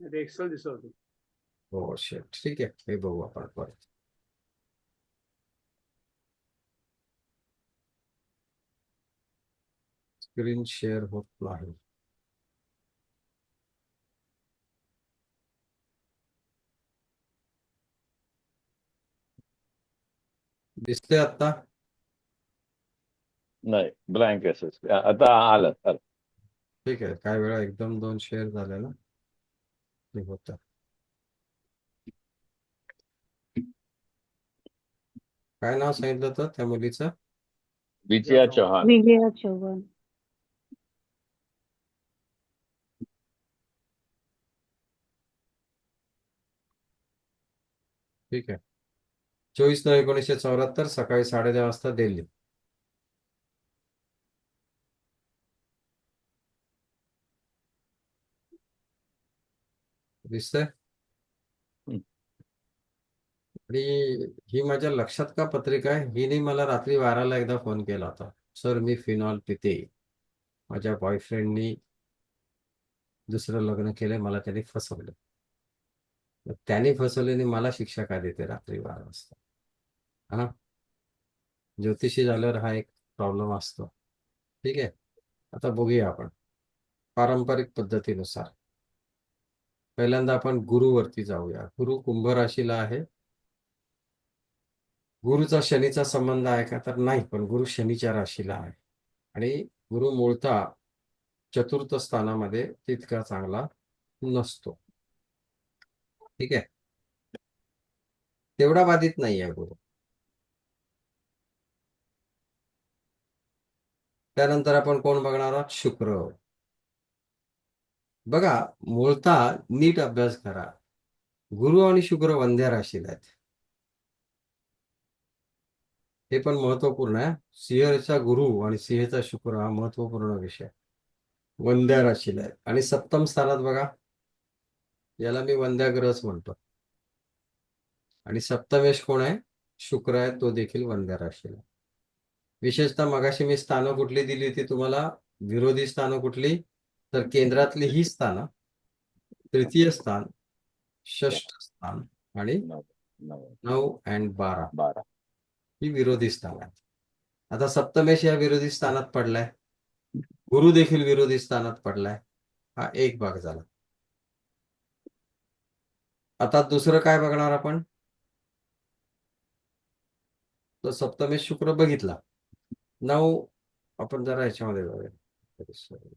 ते एक्सेल दिसत होते हो शेट ठीक आहे हे बघू आपण परत स्क्रीन शेअर होत नाही दिसते आता नाही ब्लँक एसेस आता आलं आलं ठीक आहे。काही वेळा एकदम दोन शेअर झाले ना。ते होतं काय नाव सांगितलं होतं त्या मुलीचं? विजया चव्हाण विजया चव्हाण ठीक आहे. चोवीस नऊ एकोणीसशे चौऱ्याहत्तर सकाळी साडे दहा वाजता दिल्ली. दिसतंय. आणि ही माझ्या लक्षात का पत्रिका आहे? हिने मला रात्री बाराला एकदा फोन केला होता. सर मी फिनॉल पिते. माझ्या बॉयफ्रेंडनी दुसरं लग्न केलंय मला त्याने फसवलं. त्याने फसवल्याने मला शिक्षा का देते रात्री बारा वाजता? हा? ज्योतिषी झाल्यावर हा एक प्रॉब्लेम असतो. ठीक आहे? आता बघूया आपण. पारंपरिक पद्धतीनुसार. पहिल्यांदा आपण गुरुवरती जाऊया. गुरु कुंभ राशीला आहे. गुरुचा शनीचा संबंध आहे का? तर नाही पण गुरु शनीच्या राशीला आहे. आणि गुरु मूळता चतुर्थ स्थानामध्ये तितका चांगला नसतो. ठीक आहे? तेवढा बाधित नाही आहे गुरु. त्यानंतर आपण कोण बघणार आहोत? शुक्र. बघा मूळता नीट अभ्यास करा. गुरु आणि शुक्र वंध्या राशीला आहेत. हे पण महत्त्वपूर्ण आहे. सिंहचा गुरु आणि सिंहचा शुक्र हा महत्त्वपूर्ण विषय वंध्या राशीला आहे आणि सप्तम स्थानात बघा. याला मी वंद्याग्रहच म्हणतो. आणि सप्तमेश कोण आहे? शुक्र आहे. तो देखील वंध्या राशीला विशेषतः मगाशी मी स्थानं कुठली दिली होती तुम्हाला? विरोधी स्थानं कुठली? तर केंद्रातली ही स्थानं तृतीय स्थान षष्ठ स्थान आणि नऊ अँड बारा. बारा. ही विरोधी स्थान आहेत. आता सप्तमेश या विरोधी स्थानात पडलाय. गुरु देखील विरोधी स्थानात पडलाय. हा एक भाग झाला. आता दुसरं काय बघणार आपण? तर सप्तमेश शुक्र बघितला. नऊ आपण जरा ह्याच्यामध्ये जाऊया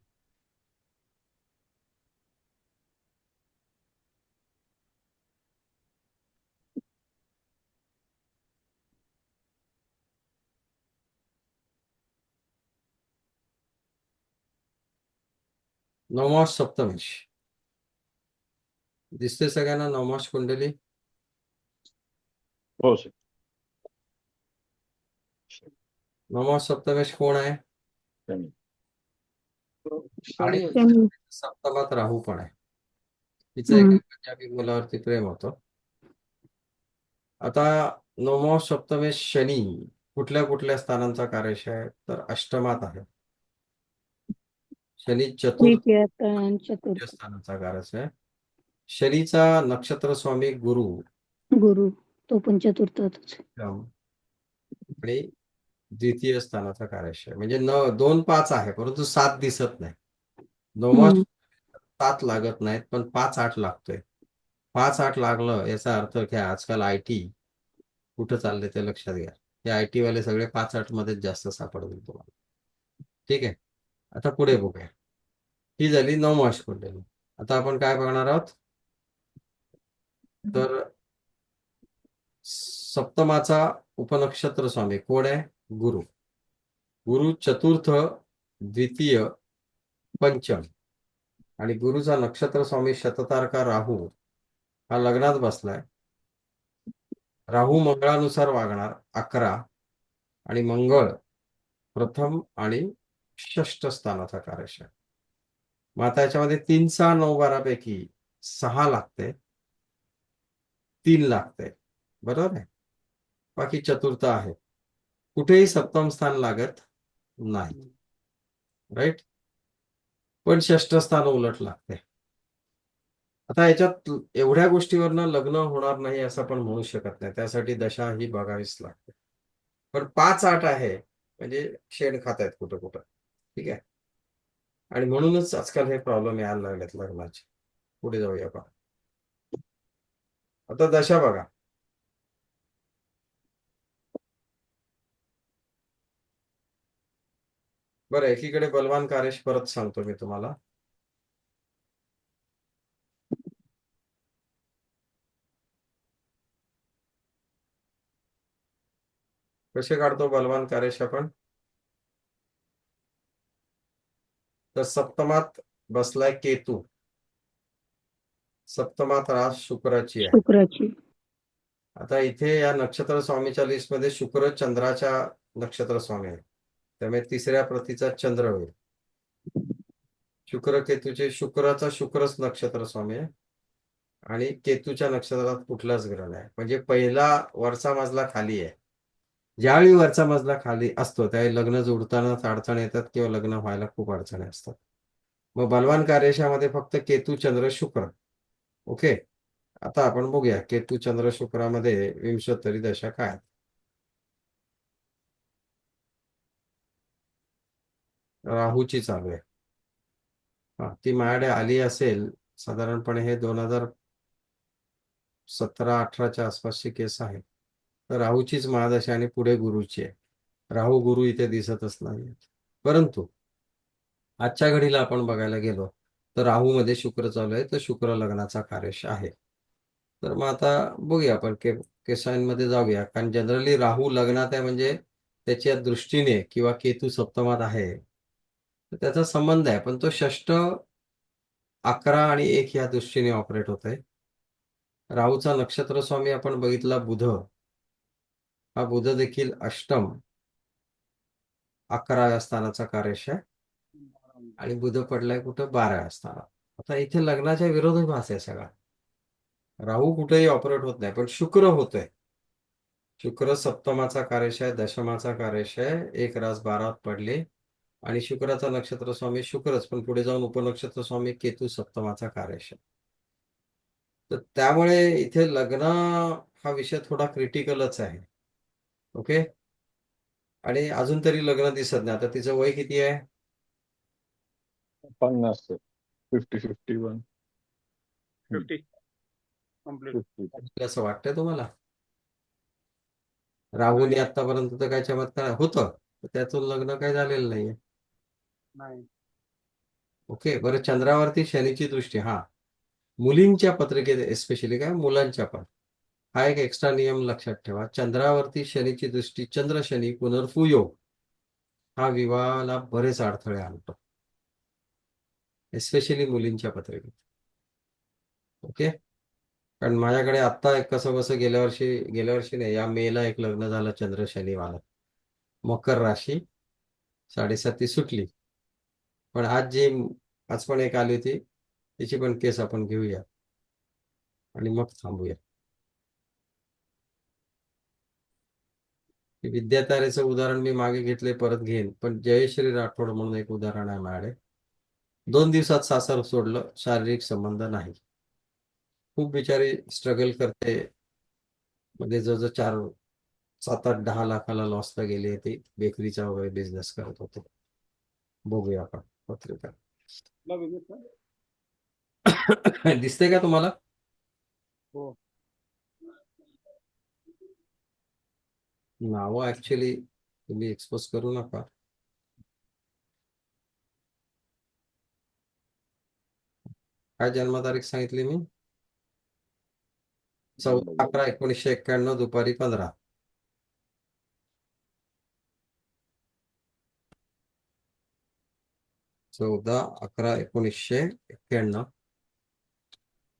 नवमास सप्तमेश. दिसते सगळ्यांना नवमास कुंडली? हो सर नवमास सप्तमेश कोण आहे. आणि सप्तमात राहू पण आहे. तिचं. एका पंजाबी मुलावरती प्रेम होतं. आता नवमास सप्तमेश शनी कुठल्या कुठल्या स्थानांचा कार्यशय आहे तर अष्टमात आहे. शनी चतुर्थ स्थानाचा कार्यशय आहे. शनीचा नक्षत्र स्वामी गुरु. गुरु तो पण चतुर्थातच आणि द्वितीय स्थानाचा कार्यशय. म्हणजे न दोन पाच आहे परंतु सात दिसत नाही. हम्म. सात लागत नाहीत पण पाच आठ लागतोय. पाच आठ लागलं याचा अर्थ घ्या आजकाल आय टी कुठं चाललंय ते लक्षात घ्या. हे आय टी वाले सगळे पाच आठ मध्येच जास्त सापडतील तुम्हाला. ठीक आहे? आता पुढे बघूया. ही झाली नवमाश कुंडली. आता आपण काय बघणार आहोत? तर सप्तमाचा उपनक्षत्र स्वामी कोण आहे? गुरु. गुरु चतुर्थ द्वितीय पंचम. आणि गुरुचा नक्षत्र स्वामी शततारका राहू हा लग्नात बसलाय. राहू मंगळानुसार वागणार अकरा. आणि मंगळ प्रथम आणि षष्ठ स्थानाचा कार्यक्षम मग आता याच्यामध्ये तीन सहा नऊ बारापैकी सहा लागते. तीन लागते. बरोबर आहे? बाकी चतुर्थ आहे. कुठेही सप्तम स्थान लागत नाही. राईट पण षष्ठ स्थान उलट लागते. आता याच्यात एवढ्या गोष्टीवरनं लग्न होणार नाही असं पण म्हणू शकत नाही. त्यासाठी दशा ही बघावीच लागते. पण पाच आठ आहे. म्हणजे शेण खात आहेत कुठं कुठं. ठीक आहे. आणि म्हणूनच आजकाल हे प्रॉब्लेम यायला लागलेत लग्नाचे. पुढे जाऊया आपण. आता दशा बघा. बरं एकीकडे बलवान कारेश परत सांगतो मी तुम्हाला. कसे काढतो बलवान कार्यश आपण? तर सप्तमात बसलाय केतू. सप्तमात रास शुक्राची आहे. शुक्राची. आता इथे या नक्षत्र स्वामीच्या लिस्टमध्ये शुक्र चंद्राच्या नक्षत्र स्वामी आहे त्यामुळे तिसऱ्या प्रतीचा चंद्र होईल. शुक्र केतूचे शुक्राचा शुक्रच नक्षत्र स्वामी आहे. आणि केतूच्या नक्षत्रात कुठलाच ग्रह नाही. म्हणजे पहिला वरचा मजला खाली आहे. ज्यावेळी वरचा मजला खाली असतो त्यावेळी लग्न जोडतानाच अडचण येतात किंवा लग्न व्हायला खूप अडचणी असतात. मग बलवान कार्यशामध्ये फक्त केतू चंद्र शुक्र. ओके? आता आपण बघूया केतू चंद्र शुक्रामध्ये विंशोत्तरी दशा काय आहेत. राहूची चालू आहे. हा ती माझ्याकडे आली असेल साधारणपणे हे दोन हजार सतरा अठराच्या आसपासची केस आहे. तर राहूचीच महादशा आणि पुढे गुरुची आहे. राहू गुरु इथे दिसतच नाही परंतु आजच्या घडीला आपण बघायला गेलो तर राहूमध्ये शुक्र चालू आहे तर शुक्र लग्नाचा कार्यश आहे. तर मग आता बघूया आपण के केसांमध्ये जाऊया. कारण जनरली राहू लग्नात आहे म्हणजे त्याच्या दृष्टीने किंवा केतू सप्तमात आहे. तर त्याचा संबंध आहे पण तो षष्ट अकरा आणि एक या दृष्टीने ऑपरेट होत आहे राहूचा नक्षत्र स्वामी आपण बघितला बुध. हा बुध देखील अष्टम अकराव्या स्थानाचा कार्यश आणि बुध पडलाय कुठं? बाराव्या स्थानात. आता इथे लग्नाच्या विरोधाभास आहे सगळा. राहू कुठेही ऑपरेट होत नाही पण शुक्र होतोय. शुक्र सप्तमाचा कार्यश आहे दशमाचा कार्यशय एक रास बारात पडले. आणि शुक्राचा नक्षत्र स्वामी शुक्रच पण पुढे जाऊन उपनक्षत्र स्वामी केतू सप्तमाचा कार्यशय तर त्यामुळे इथे लग्न हा विषय थोडा क्रिटिकलच आहे. ओके? आणि अजून तरी लग्न दिसत नाही. आता तिचं वय किती आहे? पन्नास फिफ्टी फिफ्टी वन. फिफ्टी. असं वाटतंय तुम्हाला? राहुलने आतापर्यंत तर काय चमत्कार होतं. त्यातून लग्न काही झालेलं नाहीये. नाही. ओके बरं. चंद्रावरती शनीची दृष्टी. हा. मुलींच्या पत्रिकेत एस्पेशली काय? मुलांच्या पण. हा एक एक्स्ट्रा नियम लक्षात ठेवा. चंद्रावरती शनीची दृष्टी चंद्र शनी पुनर्फुयोग हा विवाहाला बरेच अडथळे आणतो. एस्पेशली मुलींच्या पत्रिकेत. ओके कारण माझ्याकडे आत्ता एक कसं बसं गेल्या वर्षी गेल्या वर्षी नाही या मेला एक लग्न झालं चंद्र वाला मकर राशी साडेसाती सुटली. पण आज जी आज पण एक आली होती तिची पण केस आपण घेऊया. आणि मग थांबूया. विद्यातारेचं उदाहरण मी मागे घेतले परत घेईन. पण जयश्री राठोड म्हणून एक उदाहरण आहे माझ्याकडे. दोन दिवसात सासर सोडलं शारीरिक संबंध नाही. खूप बिचारी स्ट्रगल करते. मध्ये जवळजवळ चार सात आठ दहा लाखाला लॉसला गेली ती बेकरीचा वगैरे बिझनेस करत होते. बघूया आपण पत्रिका. दिसते का तुम्हाला? हो. नावं ऍक्च्युली तुम्ही एक्सपोज करू नका. काय जन्मतारीख सांगितली मी? चौदा अकरा एकोणीसशे एक्क्याण्णव दुपारी पंधरा. चौदा अकरा एकोणीसशे एक्क्याण्णव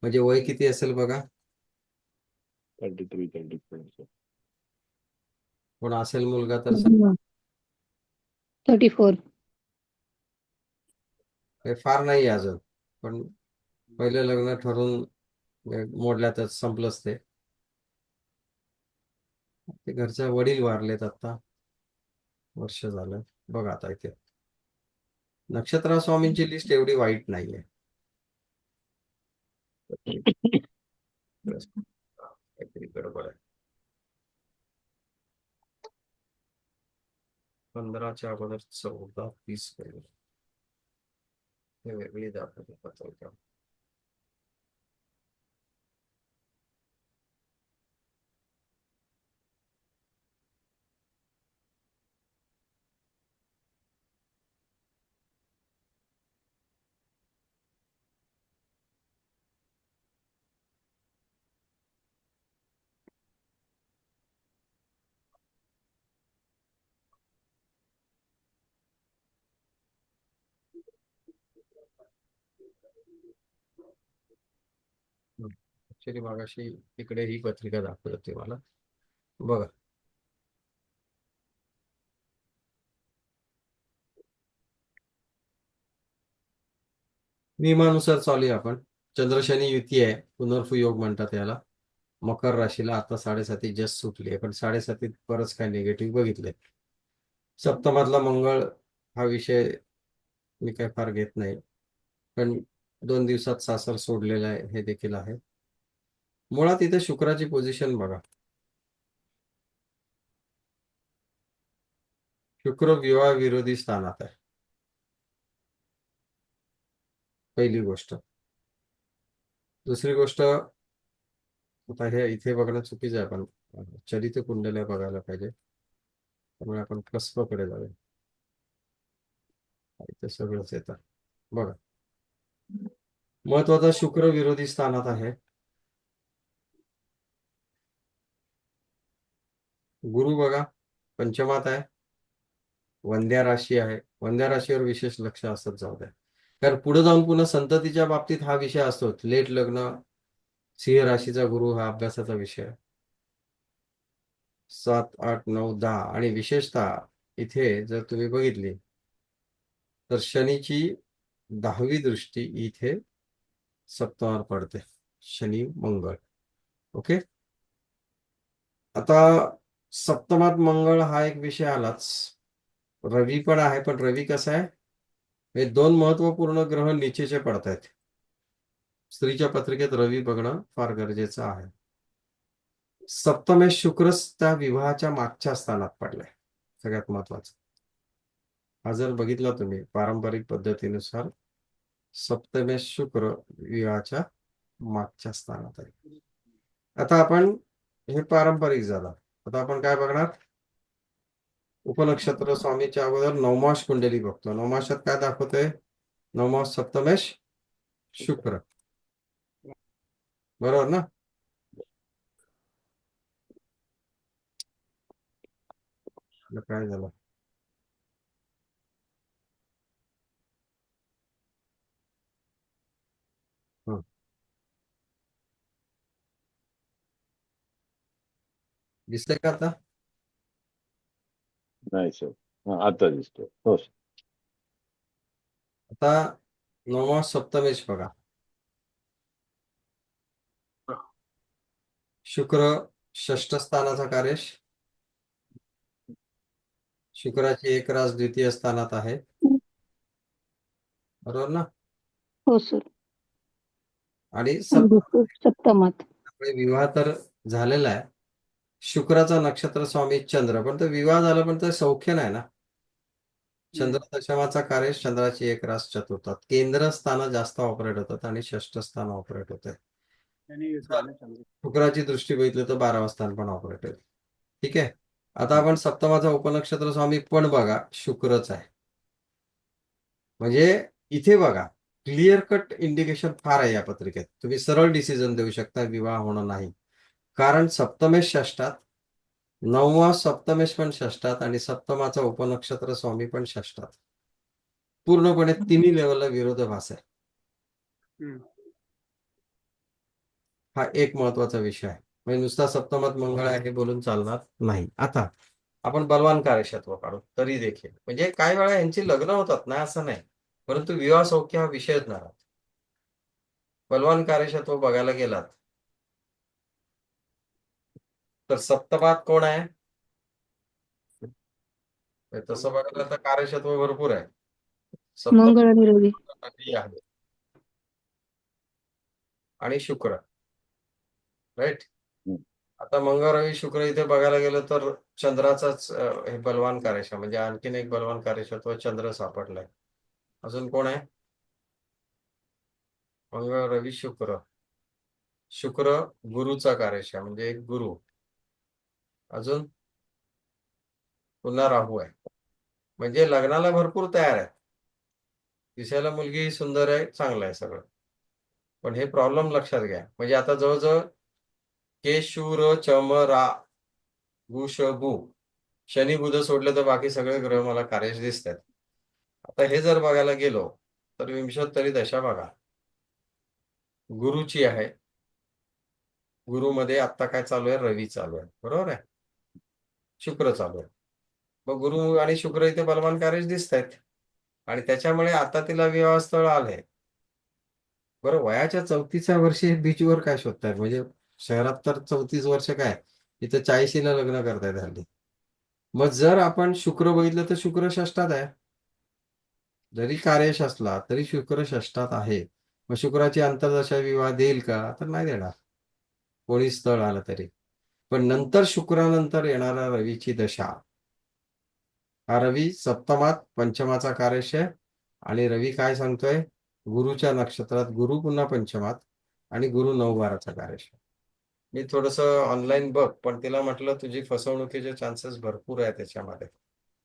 म्हणजे वय किती असेल बघा? थर्टी थ्री थर्टी फोर कोण असेल मुलगा तर थर्टी फोर काही फार नाही अजून पण पहिले लग्न ठरवून म्हणजे मोडल्यातच संपलंच ते. ते घरचे वडील वारलेत आता वर्ष झालं. बघा आता इथे. नक्षत्रा स्वामींची लिस्ट एवढी वाईट नाहीये. काहीतरी गडबड आहे. पंधराच्या अगोदर चौदा तीस मिळेल हे वेगळी दाखवते. पत्रिका ऍक्च्युली मागाशी इकडे ही पत्रिका दाखवत होती मला. बघा. नियमानुसार चालूया आपण. चंद्रशनी युती आहे. पुनर्फू योग म्हणतात याला. मकर राशीला आता साडेसाती जस्ट सुटली आहे. पण साडेसातीत बरंच काय निगेटिव्ह बघितले सप्तमातला मंगळ हा विषय मी काय फार घेत नाही. पण दोन दिवसात सासर सोडलेला आहे हे देखील आहे. मुळात इथे शुक्राची पोझिशन बघा. शुक्र विवाह विरोधी स्थानात आहे. पहिली गोष्ट. दुसरी गोष्ट आता हे इथे बघणं चुकीचं आहे पण चरित्र कुंडल्या बघायला पाहिजे. त्यामुळे आपण कसबकडे जाऊया. इथे सगळंच येतं. बघा. महत्त्वाचा शुक्र विरोधी स्थानात आहे. गुरु बघा पंचमात आहे. वंद्या राशी आहे. वंद्या राशीवर विशेष लक्ष असत जाऊ द्या. कारण पुढे जाऊन पुन्हा संततीच्या बाबतीत हा विषय असतो. लेट लग्न सिंह राशीचा गुरु हा अभ्यासाचा विषय. सात आठ नऊ दहा आणि विशेषतः इथे जर तुम्ही बघितली तर शनीची दहावी दृष्टी इथे सप्तमावर पडते. शनी मंगळ. ओके आता सप्तमात मंगळ हा एक विषय आलाच. रवी पण आहे पण रवी कसा आहे? हे दोन महत्त्वपूर्ण ग्रह निचेचे पडत आहेत स्त्रीच्या पत्रिकेत रवी बघणं फार गरजेचं आहे. सप्तमे शुक्रच त्या विवाहाच्या मागच्या स्थानात पडलाय. सगळ्यात महत्वाचं हा जर बघितला तुम्ही पारंपरिक पद्धतीनुसार सप्तमेश शुक्र विवाहाच्या मागच्या स्थानात आहे. आता आपण हे पारंपरिक झाला. आता आपण काय बघणार? उपनक्षत्र स्वामीच्या अगोदर नवमाश कुंडली बघतो. नवमाशात काय दाखवतोय? नवमाश सप्तमेश शुक्र. बरोबर ना? काय झालं? दिसतंय का आता? नाही सर हा आता दिसतो हो सर आता नवमास सप्तमेश बघा. शुक्र षष्ठ स्थानाचा कार्यश. शुक्राची एक रास द्वितीय स्थानात आहे. बरोबर ना? हो सर आणि सप्त सप्तमात. विवाह तर झालेला आहे. शुक्राचा नक्षत्र स्वामी चंद्र. पण तो विवाह झाला पण तो सौख्य नाही ना. चंद्र दशमाचा कार्य चंद्राची एक रास चतुर्थात. केंद्र स्थान जास्त ऑपरेट होतात आणि षष्ठ स्थान ऑपरेट होते. शुक्राची दृष्टी बघितली तर बारावा स्थान पण ऑपरेट होईल. ठीक आहे? आता आपण सप्तमाचा उपनक्षत्र स्वामी पण बघा. शुक्रच आहे. म्हणजे इथे बघा. क्लिअर कट इंडिकेशन फार आहे या पत्रिकेत. तुम्ही सरळ डिसिजन देऊ शकता विवाह होणं नाही. कारण सप्तमेश षष्टात नववा सप्तमेश पण षष्टात आणि सप्तमाचा उपनक्षत्र स्वामी पण षष्टात पूर्णपणे तिन्ही लेवलला विरोधाभास आहे. हा एक महत्त्वाचा विषय आहे. म्हणजे नुसता सप्तमात मंगळ आहे हे बोलून चालणार नाही. आता आपण बलवान कार्यक्षत्व काढू तरी देखील. म्हणजे काही वेळा यांची लग्न होतात ना असं नाही परंतु विवाह सौख्य हा विषयच नाही. बलवान कार्यक्षत्व बघायला गेलात तर सप्तमात कोण आहे? हे तसं बघायला तर कार्यक्षत्व भरपूर आहे. आणि शुक्र. राईट. आता मंगळ रवी शुक्र इथे बघायला गेलं तर चंद्राचाच हे बलवान कार्यशा म्हणजे आणखीन एक बलवान कार्यशा तो चंद्र सापडलाय. अजून कोण आहे? मंगळ रवी शुक्र. शुक्र गुरुचा कार्यशा म्हणजे एक गुरु. अजून पुन्हा राहू आहे. म्हणजे लग्नाला भरपूर तयार आहे दिसायला मुलगी सुंदर आहे चांगलं आहे सगळं. पण हे प्रॉब्लेम लक्षात घ्या. म्हणजे आता जवळजवळ के शूर चम रा गु श गु शनी बुध सोडले तर बाकी सगळे ग्रह मला कार्यश दिसत आहेत आता हे जर बघायला गेलो तर विंशोत्तरी दशा बघा. गुरुची आहे. गुरुमध्ये आता काय चालू आहे? रवी चालू आहे. बरोबर आहे? शुक्र चालू आहे. मग गुरु आणि शुक्र इथे बलवान कार्यश दिसत आहेत आणि त्याच्यामुळे आता तिला विवाह स्थळ आलंय. बरं वयाच्या चौतीसव्या वर्षी बीचवर काय शोधतायत? म्हणजे शहरात तर चौतीस वर्ष काय? इथं चाळीशीला लग्न करतायत हल्ली. मग जर आपण शुक्र बघितलं तर शुक्र षष्ठात आहे. जरी कार्यश असला तरी शुक्र षष्ठात आहे. मग शुक्राची अंतरदशा विवाह देईल का? तर नाही देणार. कोणी स्थळ आलं तरी. पण नंतर शुक्रानंतर येणारा रवीची दशा. हा रवी सप्तमात पंचमाचा कार्यश आणि रवी काय सांगतोय? गुरुच्या नक्षत्रात गुरु पुन्हा पंचमात आणि गुरु नऊ बाराचा कार्यश मी थोडस ऑनलाईन बघ पण तिला म्हटलं तुझी फसवणुकीचे चान्सेस भरपूर आहे त्याच्यामध्ये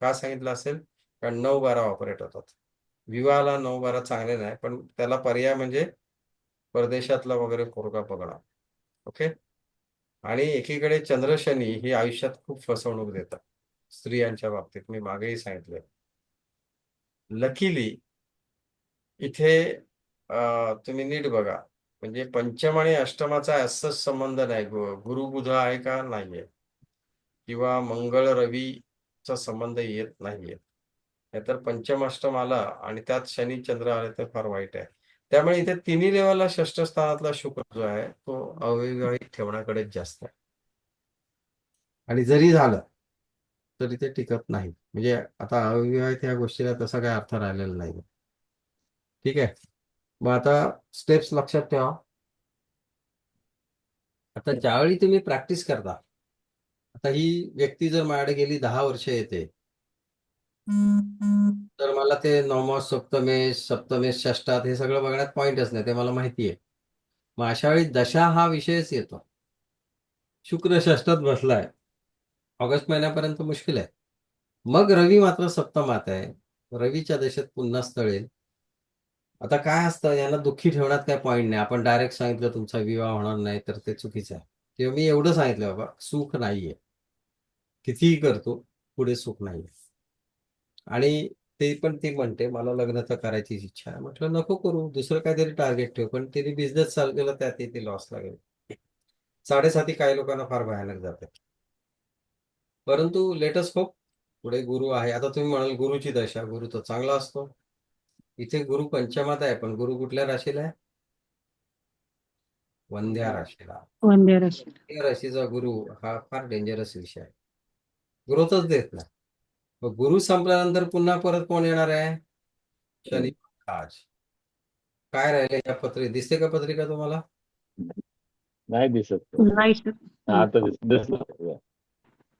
का सांगितलं असेल? कारण नऊ बारा ऑपरेट होतात. विवाहाला नऊ बारा चांगले नाही पण त्याला पर्याय म्हणजे परदेशातला वगैरे पोरगा बघणं ओके आणि एकीकडे चंद्रशनी ही आयुष्यात खूप फसवणूक देतात. स्त्रियांच्या बाबतीत मी मागेही सांगितले लकीली इथे तुम्ही नीट बघा. म्हणजे पंचम आणि अष्टमाचा असंच संबंध नाही. गुरु बुध आहे का नाहीये. किंवा मंगळ रवीचा संबंध येत नाहीये. नाहीतर पंचम अष्टम आला आणि त्यात शनी चंद्र आले तर फार वाईट आहे. त्यामुळे इथे तिन्ही लेवलला षष्ठ स्थानातला शुक्र जो आहे तो अविवाहित ठेवण्याकडेच जास्त आहे. आणि जरी झालं तरी ते टिकत नाही. म्हणजे आता अविवाहित या गोष्टीला तसा काही अर्थ राहिलेला नाही. ठीक आहे. मग आता स्टेप्स लक्षात ठेवा. आता ज्यावेळी तुम्ही प्रॅक्टिस करता आता ही व्यक्ती जर माझ्याकडे गेली दहा वर्ष येते तर मला ते नवमास सप्तमेश सप्तमेश षष्टात हे सगळं बघण्यात पॉइंटच नाही ते मला माहिती आहे. मग अशा वेळी दशा हा विषयच येतो. शुक्र षष्टात बसलाय. ऑगस्ट महिन्यापर्यंत मुश्किल आहे. मग रवी मात्र सप्तमात आहे. रवीच्या दशेत पुन्हा स्थळेल आता काय असतं यांना दुःखी ठेवण्यात काय पॉईंट नाही. आपण डायरेक्ट सांगितलं तुमचा विवाह होणार नाही तर ते चुकीचं आहे. किंवा मी एवढं सांगितलं बाबा सुख नाहीये. कितीही करतो पुढे सुख नाहीये. आणि ते पण ती म्हणते मला लग्न तर करायची इच्छा आहे. म्हटलं नको करू दुसरं काहीतरी टार्गेट ठेव. पण तिने बिझनेस चालू केला त्यात ती लॉस लागेल. साडेसाती काही लोकांना फार भयानक जाते परंतु लेटस होप पुढे गुरु आहे. आता तुम्ही म्हणाल गुरुची दशा. गुरु तर चांगला असतो. इथे गुरु पंचमात आहे पण गुरु कुठल्या राशीला आहे? वंध्या राशीला. वंध्या राशीचा गुरु हा फार डेंजरस विषय आहे. ग्रोथच देत नाही. मग गुरु संपल्यानंतर पुन्हा परत कोण येणार आहे? शनी आज. काय राहिले या पत्रिका दिसते का पत्रिका तुम्हाला? नाही दिसत. नाही. सर हा, आता दिस दिसलं.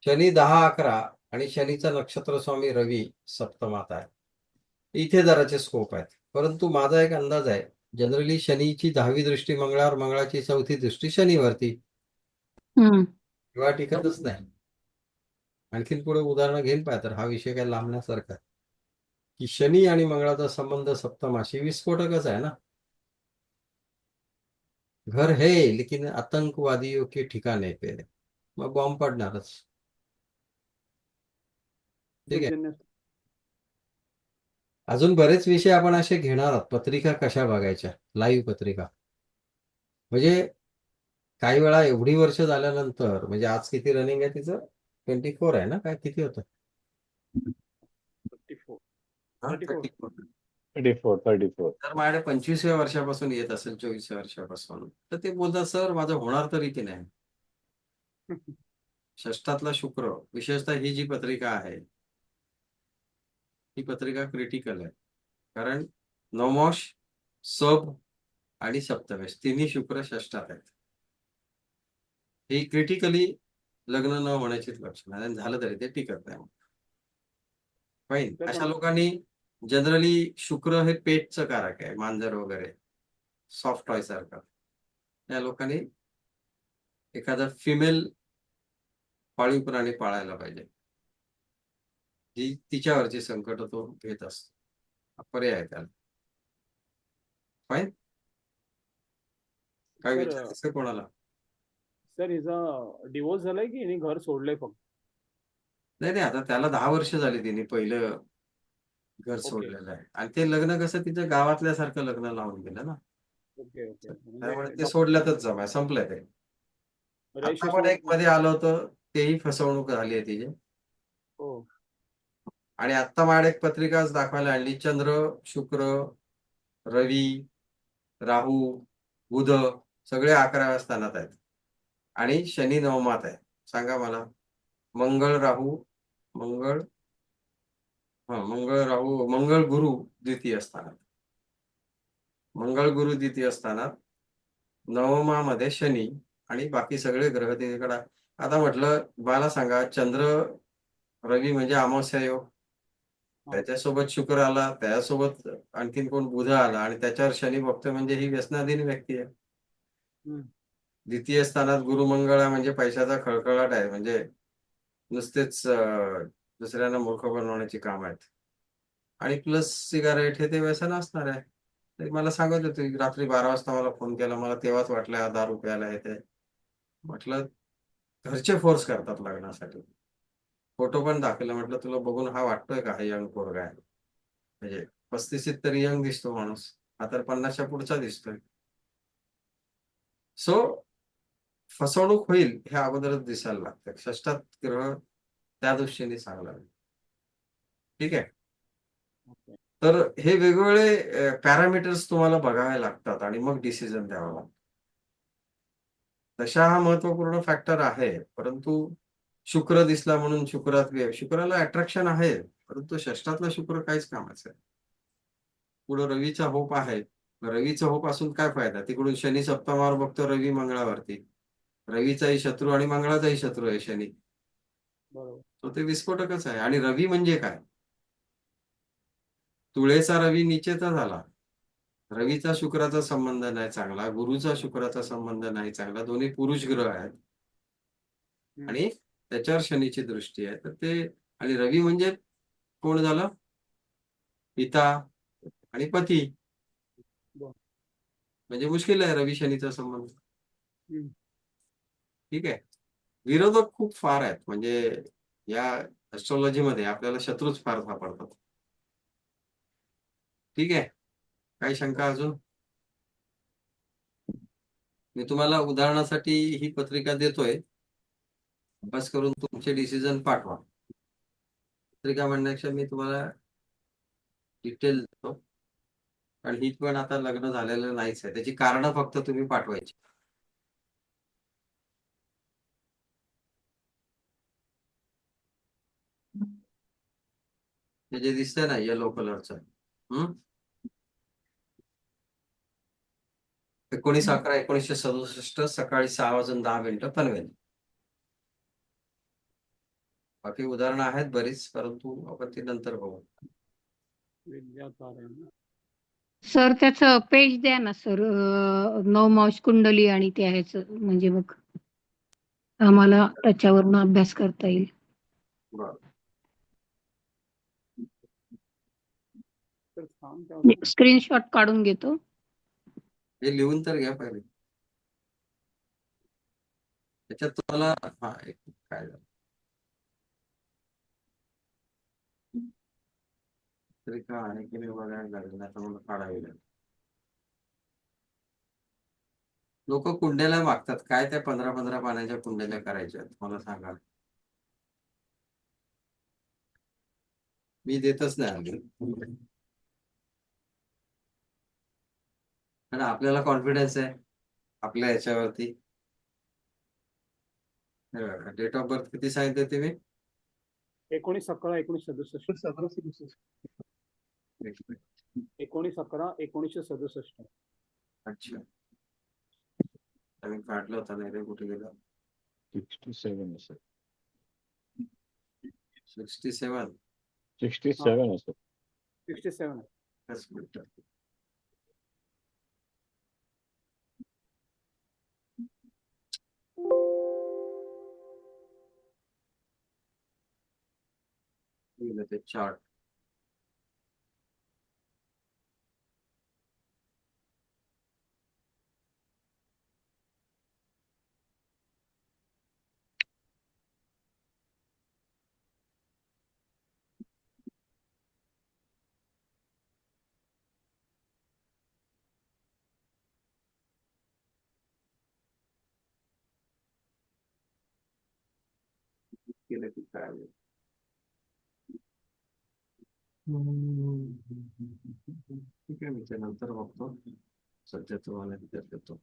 शनी दहा अकरा आणि शनीचा नक्षत्र स्वामी रवी सप्तमात आहे. इथे जराचे स्कोप आहेत. परंतु माझा एक अंदाज आहे. जनरली शनीची दहावी दृष्टी मंगळावर मंगळाची चौथी दृष्टी शनीवरती. हम्म. किंवा टिकतच नाही. आणखीन पुढे उदाहरणं घेईन पाय तर हा विषय काय लांबण्यासारखा आहे. की शनी आणि मंगळाचा संबंध सप्तमाशी विस्फोटकच आहे ना घर है लेकिन आतंकवादियों के ठिकाणे पे है. मग बॉम्ब पडणारच ठीक आहे. अजून बरेच विषय आपण असे घेणार आहोत पत्रिका कशा बघायच्या लाईव्ह पत्रिका म्हणजे काही वेळा एवढी वर्ष झाल्यानंतर म्हणजे आज किती रनिंग आहे तिचं ट्वेंटी फोर आहे ना? काय किती होतं? 34. 34. Thirty four thirty four. तर माझ्याकडे पंचवीसव्या वर्षापासून येत असेल चोवीसव्या वर्षापासून. तर ते बोलतात सर माझं होणार तरी की नाही? षष्ठातला शुक्र विशेषतः ही जी पत्रिका आहे ही पत्रिका क्रिटिकल आहे. कारण नवमोश सब आणि सप्तमेश तिन्ही शुक्र षष्ठात आहेत. ही क्रिटिकली लग्न न होण्याचीच लक्षण आहे झालं तरी ते टिकत नाही फाईन अशा लोकांनी जनरली शुक्र हे पेटचं कारक आहे मांजर वगैरे. सॉफ्ट टॉय सारखं. त्या लोकांनी एखादा फिमेल पाळीव प्राणी पाळायला पाहिजे. जी तिच्यावरची संकट तो घेत असतो. पर्याय आहे त्याला. फाईन काय विचारायचं कोणाला? सर हिचा डिवोर्स झालाय की हिने घर सोडलंय फक्त? नाही नाही आता त्याला दहा वर्ष झाली तिने पहिलं घर सोडलेलं आहे. आणि ते लग्न कसं तिच्या गावातल्या सारखं लग्न लावून गेलं ना. Okay okay. त्यामुळे म्हणजे ते सोडल्यातच जमाय संपलंय ते. आता पण एक मध्ये आलं होतं तेही फसवणूक झाली आहे तिची. हो. आणि आता माझ्याकडे एक पत्रिकाच दाखवायला आणली चंद्र शुक्र रवी राहू बुध सगळे अकराव्या स्थानात आहेत. आणि शनी नवमात आहे. सांगा मला. मंगळ राहू मंगळ हा मंगळ राहू मंगळ गुरु द्वितीय स्थानात. मंगळ गुरु द्वितीय स्थानात नवमामध्ये शनी आणि बाकी सगळे ग्रह तिकडे आता म्हटलं मला सांगा चंद्र रवी म्हणजे अमावस्या योग. त्याच्यासोबत शुक्र आला त्याच्यासोबत आणखीन कोण बुध आला आणि त्याच्यावर शनी बघतोय म्हणजे ही व्यसनाधीन व्यक्ती आहे. द्वितीय स्थानात गुरुमंगळ आहे म्हणजे पैशाचा खळखळाट आहे. म्हणजे नुसतेच दुसऱ्यांना मूर्ख बनवण्याची काम आहेत. आणि प्लस सिगारेट हे ते व्यसन असणार आहे. मला सांगत होते रात्री बारा वाजता मला फोन केला. मला तेव्हाच वाटलं हा दहा रुपयाला येते म्हटलं घरचे फोर्स करतात लग्नासाठी. फोटो पण दाखवला. म्हटलं तुला बघून हा वाटतोय का हा यंग पोरगा आहे? म्हणजे पस्तीसीत तरी यंग दिसतो माणूस. हा तर पन्नासच्या पुढचा दिसतोय. सो फसवणूक होईल हे अगोदरच दिसायला लागतं. षष्ठात ग्रह त्या दृष्टीने चांगला आहे. ठीक आहे. तर हे वेगवेगळे पॅरामीटर्स तुम्हाला बघावे लागतात आणि मग डिसिजन द्यावा लागतो. दशा हा महत्त्वपूर्ण फॅक्टर आहे परंतु शुक्र दिसला म्हणून शुक्रात शुक्राला अट्रॅक्शन आहे परंतु षष्ठातला शुक्र काहीच कामाचं आहे. पुढे रवीचा होप आहे. रवीचा होप असून काय फायदा? तिकडून शनी सप्तमावर बघतो रवी मंगळावरती. रवीचाही शत्रू आणि मंगळाचाही शत्रू आहे शनी. तो ते विस्फोटकच आहे. आणि रवी म्हणजे काय? तुळेचा रवी निचेचा झाला. रवीचा शुक्राचा संबंध नाही चांगला. गुरुचा शुक्राचा संबंध नाही चांगला. दोन्ही पुरुष ग्रह आहेत. आणि त्याच्यावर शनीची दृष्टी आहे. तर ते आणि रवी म्हणजे कोण झालं? पिता आणि पती. म्हणजे मुश्किल आहे रवी शनीचा संबंध. ठीक आहे. विरोधक खूप फार आहेत. म्हणजे या astrology मध्ये आपल्याला शत्रूच फार सापडतात. ठीक आहे. काही शंका अजून? मी तुम्हाला उदाहरणासाठी ही पत्रिका देतोय. अभ्यास करून तुमचे डिसिजन पाठवा. पत्रिका म्हणण्यापेक्षा मी तुम्हाला डिटेल देतो. कारण ही पण आता लग्न झालेलं नाहीच आहे. त्याची कारण फक्त तुम्ही पाठवायची. हे जे दिसतंय ना येलो कलरचं हम्म? एकोणीस अकरा एकोणीसशे सदुसष्ट सकाळी सहा वाजून दहा मिनिटं पनवेल. बाकी उदाहरणं आहेत बरीच परंतु आपण ती नंतर बघू. सर त्याचं पेज द्या ना सर. नवमांश कुंडली आणि ते ह्याचं म्हणजे मग आम्हाला त्याच्यावरून अभ्यास करता येईल. स्क्रीनशॉट काढून घेतो. हे लिहून तर घ्या पहिले. त्याच्यात तुम्हाला हा एक काय झालं? पत्रिका आहे की नाही बघायला लागेल मला काढावी लागेल. लोक कुंड्याला मागतात. काय त्या पंधरा पंधरा पाण्याच्या कुंड्याला करायच्या? मला सांगा. मी देतच नाही कारण आपल्याला कॉन्फिडन्स आहे आपल्या ह्याच्यावरती डेट ऑफ बर्थ किती सांगितले तुम्ही? एकोणीस अकरा एकोणीस सदुसष्ट. एकोणीस अकरा एकोणीसशे सदुसष्ट. अच्छा. काढलं होता नाही रे कुठे गेला? सिक्स्टी सेवन असेल सिक्स्टी सेवन. सिक्स्टी सेवन असेल सिक्स्टी सेवन. दस मिनिटं गेलं ते चार्ट केलं की काय होईल? ठीक आहे मी ते नंतर बघतो सध्या तुम्हाला विचार देतो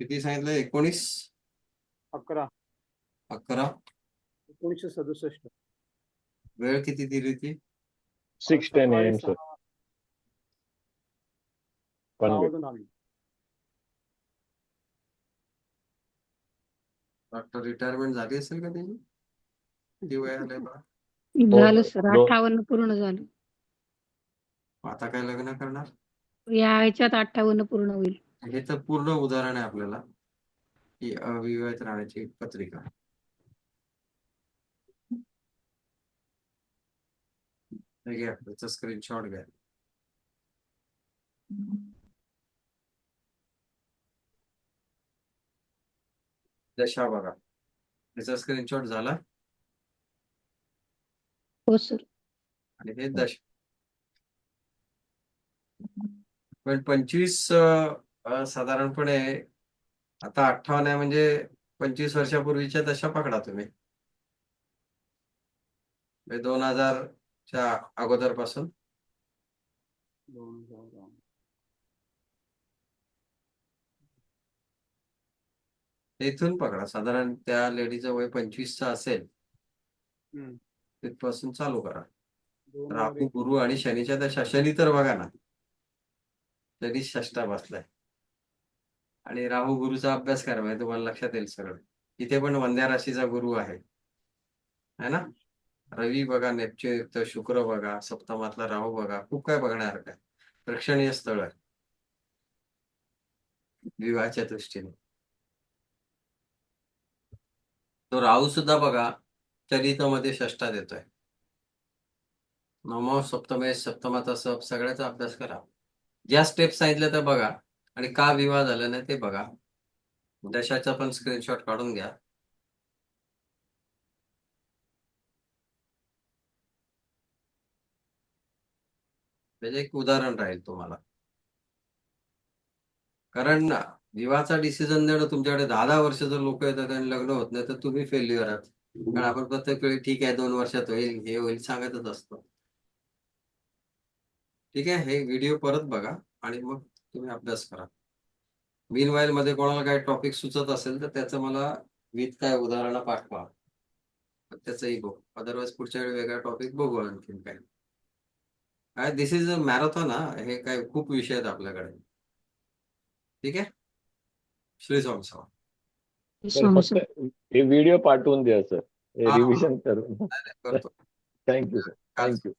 किती सांगितलं? एकोणीस? अकरा. अकरा. एकोणीसशे सदुसष्ट. वेळ किती दिली ती? सिक्स टेन एम सर पण डॉक्टर रिटायरमेंट झाली असेल का त्याची? किती वय आलंय बा झालं सर अठ्ठावन्न पूर्ण झालं. आता काय लग्न करणार? या ह्याच्यात अठ्ठावन्न पूर्ण होईल. हे तर पूर्ण उदाहरण आहे आपल्याला की अविवाहित राहण्याची पत्रिका. हे घ्या त्याचा स्क्रीनशॉट घ्या. दशा बघा. त्याचा स्क्रीनशॉट झाला. हो सर आणि हे दश. पण पंचवीस साधारणपणे आता अठ्ठावन्न आहे म्हणजे पंचवीस वर्षापूर्वीच्या दशा पकडा तुम्ही. म्हणजे दोन हजारच्या अगोदरपासून दोन हजार दोन. इथून पकडा. साधारण त्या लेडीचं वय पंचवीसचं असेल हम्म. तिथपासून चालू करा. दोन राहू गुरु आणि शनीच्या दशा शनी तर बघा ना शनी षष्टा बसलाय. आणि राहू गुरुचा अभ्यास करा म्हणजे तुम्हाला लक्षात येईल सगळं. इथे पण वंद्या राशीचा गुरु आहे. है ना? रवी बघा नेपच्यून युक्त शुक्र बघा सप्तमातला राहू बघा खूप काय बघण्यासारखं आहे. प्रेक्षणीय स्थळ. आहे विवाहाच्या दृष्टीने. तो राहू सुद्धा बघा चरितमध्ये षष्टात येतोय नवमाव सप्तमे सप्तमाचा सप सगळ्याचा अभ्यास करा. ज्या स्टेप सांगितल्या त्या बघा आणि का विवाह झाला नाही ते बघा. दशाचा पण स्क्रीनशॉट काढून घ्या. म्हणजे एक उदाहरण राहील तुम्हाला. कारण ना विवाहाचा डिसिजन देणं तुमच्याकडे दहा दहा वर्ष जर लोक येतात आणि लग्न होत नाही तर तुम्ही फेल्युअर आहात. कारण आपण प्रत्येक वेळी ठीक आहे दोन वर्षात होईल हे होईल सांगतच असतो. ठीक आहे हे व्हिडिओ परत बघा आणि मग तुम्ही अभ्यास करा. मीन मध्ये कोणाला काही टॉपिक सुचत असेल तर त्याचं मला विथ काय उदाहरणं पाठवा. त्याचंही बघू. अदरवाईज पुढच्या वेळी वेगळा टॉपिक बघू आणखीन काय काय दिस इज अ मॅरेथॉन हा. हे काय खूप विषय आहेत आपल्याकडे. ठीक आहे? श्री स्वामी फक्त हे व्हिडिओ पाठवून द्या सर हा. रिव्हिजन करून. करतो. Thank you sir thank you